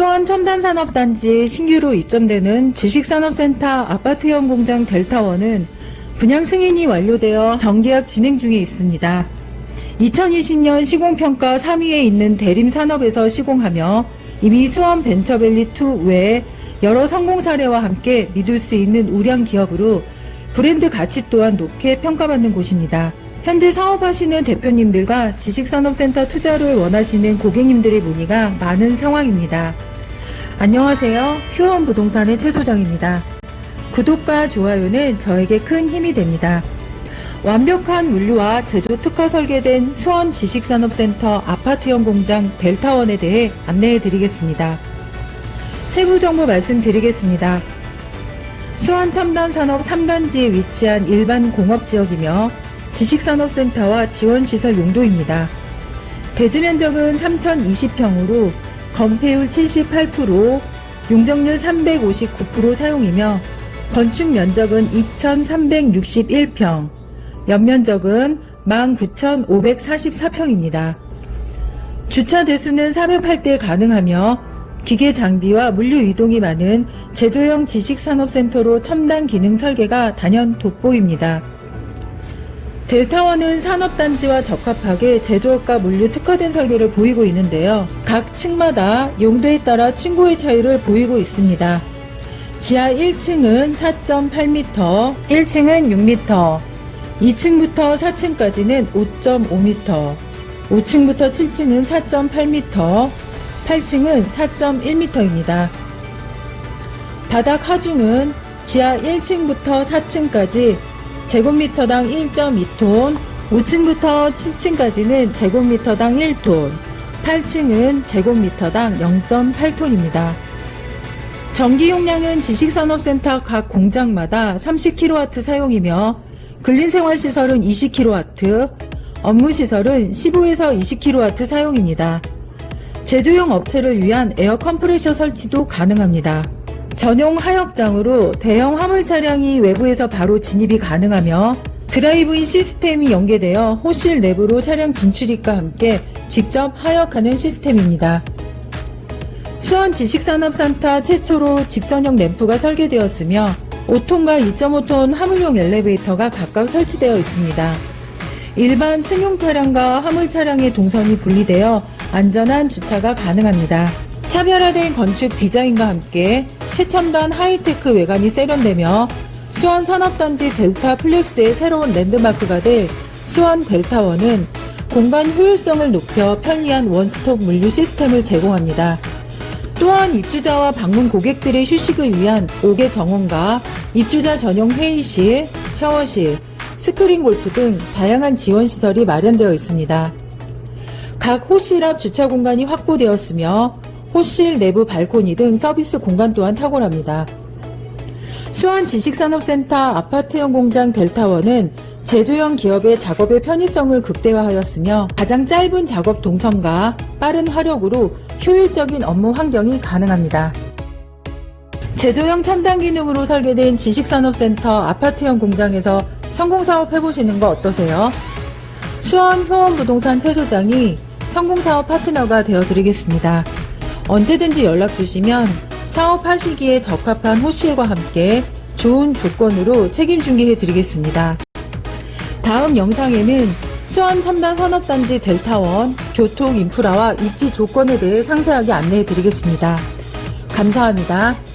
수원 첨단산업단지 신규로 입점되는 지식산업센터 아파트형 공장 델타원은 분양 승인이 완료되어 정계약 진행 중에 있습니다. 2020년 시공평가 3위에 있는 대림산업에서 시공하며 이미 수원 벤처밸리2 외에 여러 성공 사례와 함께 믿을 수 있는 우량 기업으로 브랜드 가치 또한 높게 평가받는 곳입니다. 현재 사업하시는 대표님들과 지식산업센터 투자를 원하시는 고객님들의 문의가 많은 상황입니다. 안녕하세요. 휴원 부동산의 최 소장입니다. 구독과 좋아요는 저에게 큰 힘이 됩니다. 완벽한 물류와 제조 특화 설계된 수원 지식산업센터 아파트형 공장 델타원에 대해 안내해 드리겠습니다. 세부 정보 말씀드리겠습니다. 수원 첨단 산업 3단지에 위치한 일반 공업 지역이며 지식산업센터와 지원시설 용도입니다. 대지 면적은 3,020평으로 건폐율 78%, 용적률 359% 사용이며 건축 면적은 2,361평, 연면적은 19,544평입니다. 주차 대수는 408대 가능하며 기계 장비와 물류 이동이 많은 제조형 지식산업센터로 첨단 기능 설계가 단연 돋보입니다. 델타원은 산업단지와 적합하게 제조업과 물류 특화된 설계를 보이고 있는데요. 각 층마다 용도에 따라 층고의 차이를 보이고 있습니다. 지하 1층은 4.8m, 1층은 6m, 2층부터 4층까지는 5.5m, 5층부터 7층은 4.8m, 8층은 4.1m입니다. 바닥 하중은 지하 1층부터 4층까지 제곱미터당 1.2톤, 5층부터 7층까지는 제곱미터당 1톤, 8층은 제곱미터당 0.8톤입니다. 전기 용량은 지식산업센터 각 공장마다 30kW 사용이며 근린생활시설은 20kW, 업무시설은 15에서 20kW 사용입니다. 제조용 업체를 위한 에어 컴프레셔 설치도 가능합니다. 전용 하역장으로 대형 화물 차량이 외부에서 바로 진입이 가능하며 드라이브인 시스템이 연계되어 호실 내부로 차량 진출입과 함께 직접 하역하는 시스템입니다. 수원 지식산업센터 최초로 직선형 램프가 설계되었으며 5톤과 2.5톤 화물용 엘리베이터가 각각 설치되어 있습니다. 일반 승용 차량과 화물 차량의 동선이 분리되어 안전한 주차가 가능합니다. 차별화된 건축 디자인과 함께 최첨단 하이테크 외관이 세련되며 수원 산업단지 델타 플렉스의 새로운 랜드마크가 될 수원 델타원은 공간 효율성을 높여 편리한 원스톱 물류 시스템을 제공합니다. 또한 입주자와 방문 고객들의 휴식을 위한 5개 정원과 입주자 전용 회의실, 샤워실, 스크린 골프 등 다양한 지원 시설이 마련되어 있습니다. 각 호실 앞 주차 공간이 확보되었으며 호실 내부 발코니 등 서비스 공간 또한 탁월합니다. 수원 지식산업센터 아파트형 공장 델타원은 제조형 기업의 작업의 편의성을 극대화하였으며 가장 짧은 작업 동선과 빠른 화력으로 효율적인 업무 환경이 가능합니다. 제조형 첨단 기능으로 설계된 지식산업센터 아파트형 공장에서 성공사업 해보시는 거 어떠세요? 수원 효원부동산 최 소장이 성공사업 파트너가 되어드리겠습니다. 언제든지 연락 주시면 사업하시기에 적합한 호실과 함께 좋은 조건으로 책임 중개해 드리겠습니다. 다음 영상에는 수원 첨단 산업단지 델타원 교통 인프라와 입지 조건에 대해 상세하게 안내해 드리겠습니다. 감사합니다.